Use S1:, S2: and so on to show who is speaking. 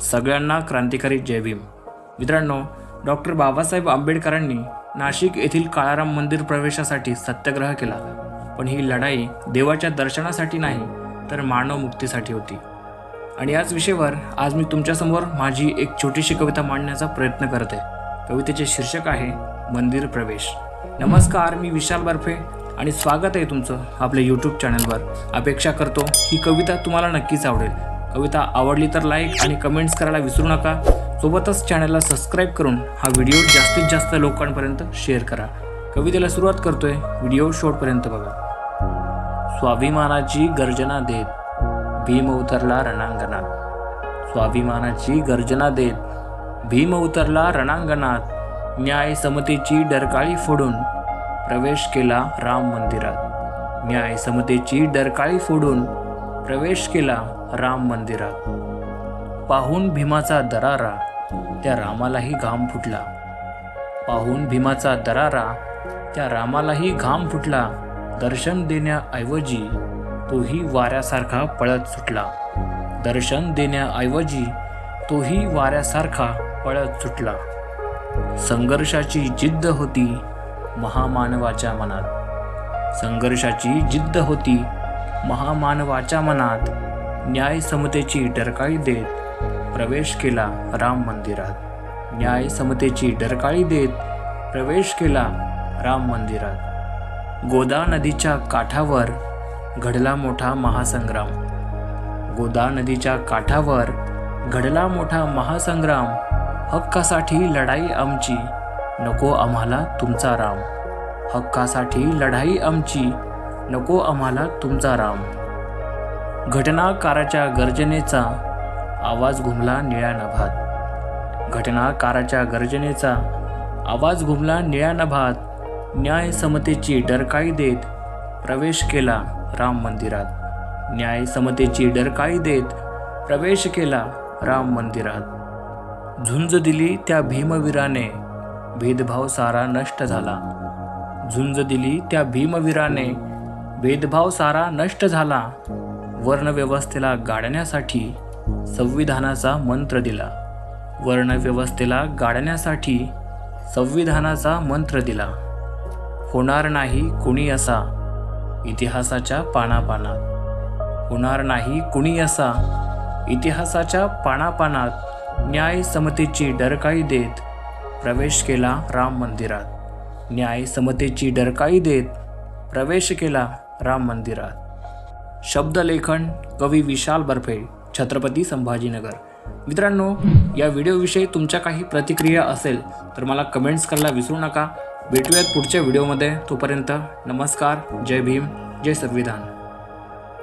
S1: सगळ्यांना क्रांतिकारी जय भीम. मित्रांनो डॉक्टर बाबासाहेब आंबेडकरांनी नाशिक येथील काळाराम मंदिर प्रवेशासाठी सत्याग्रह केला. पण ही लढाई देवाच्या दर्शनासाठी नाही तर मानव मुक्तीसाठी होती. आणि याच विषयावर आज मी तुमच्यासमोर माझी एक छोटीशी कविता मांडण्याचा प्रयत्न करते. कवितेचे शीर्षक आहे मंदिर प्रवेश. नमस्कार मी विशाल बर्फे आणि स्वागत आहे तुमचं आपल्या यूट्यूब चॅनलवर अपेक्षा करतो ही कविता तुम्हाला नक्कीच आवडेल. कविता आवडली तर लाईक आणि कमेंट्स करायला विसरू नका. सोबतच चॅनलला सबस्क्राईब करून हा व्हिडिओ जास्तीत जास्त लोकांपर्यंत शेअर करा. कवितेला सुरुवात करतोय व्हिडिओ शॉर्टपर्यंत बघा. स्वाभिमानाची गर्जना देत भीम उतरला रणांगणात. स्वाभिमानाची गर्जना देत भीम उतरला रणांगणात. न्याय समतेची डरकाळी फोडून प्रवेश केला राम मंदिरात. न्याय समतेची डरकाळी फोडून प्रवेश केला राम मंदिरात. पाहून भीमाचा दरारा त्या रामालाही घाम फुटला. पाहून भीमाचा दरारा त्या रामालाही घाम फुटला. दर्शन देण्याऐवजी तोही वाऱ्यासारखा पळत सुटला. दर्शन देण्याऐवजी तोही वाऱ्यासारखा पळत सुटला. संघर्षाची जिद्द होती महामानवाच्या मनात. संघर्षाची जिद्द होती महामानवाच्या मनात न्याय समतेची डरकाळी देत प्रवेश केला राम मंदिरात. न्याय समतेची डरकाळी देत प्रवेश केला राम मंदिरात. गोदा नदीच्या काठावर घडला मोठा महासंग्राम. गोदा नदीच्या काठावर घडला मोठा महासंग्राम. हक्कासाठी लढाई आमची नको आम्हाला तुमचा राम. हक्कासाठी लढाई आमची नको आम्हाला तुमचा राम. घटनाकाराच्या गर्जनेचा आवाज घुमला निळ्या नभात घटनाकाराच्या गर्जनेचा आवाज घुमला निळ्या नभात न्याय समतेची डरकाळी देत प्रवेश केला राम मंदिरात. न्याय समतेची डरकाळी देत प्रवेश केला राम मंदिरात. झुंज दिली त्या भीमवीराने भेदभाव सारा नष्ट झाला. झुंज दिली त्या भीमवीराने भेदभाव सारा नष्ट झाला. वर्णव्यवस्थेला गाडण्यासाठी संविधानाचा मंत्र दिला. वर्णव्यवस्थेला गाडण्यासाठी संविधानाचा मंत्र दिला. होणार नाही कुणी असा इतिहासाच्या पानापानात होणार नाही कुणी असा इतिहासाच्या पानापानात न्याय समतेची डरकाळी देत प्रवेश केला राम मंदिरात. न्याय समतेची डरकाळी देत प्रवेश केला राम मंदिरात. शब्दलेखन कवी विशाल बर्फे छत्रपती संभाजीनगर. मित्रांनो या व्हिडिओविषयी तुमच्या काही प्रतिक्रिया असेल तर मला कमेंट्स करायला विसरू नका. भेटूयात पुढच्या व्हिडिओमध्ये. तोपर्यंत नमस्कार जय भीम जय संविधान.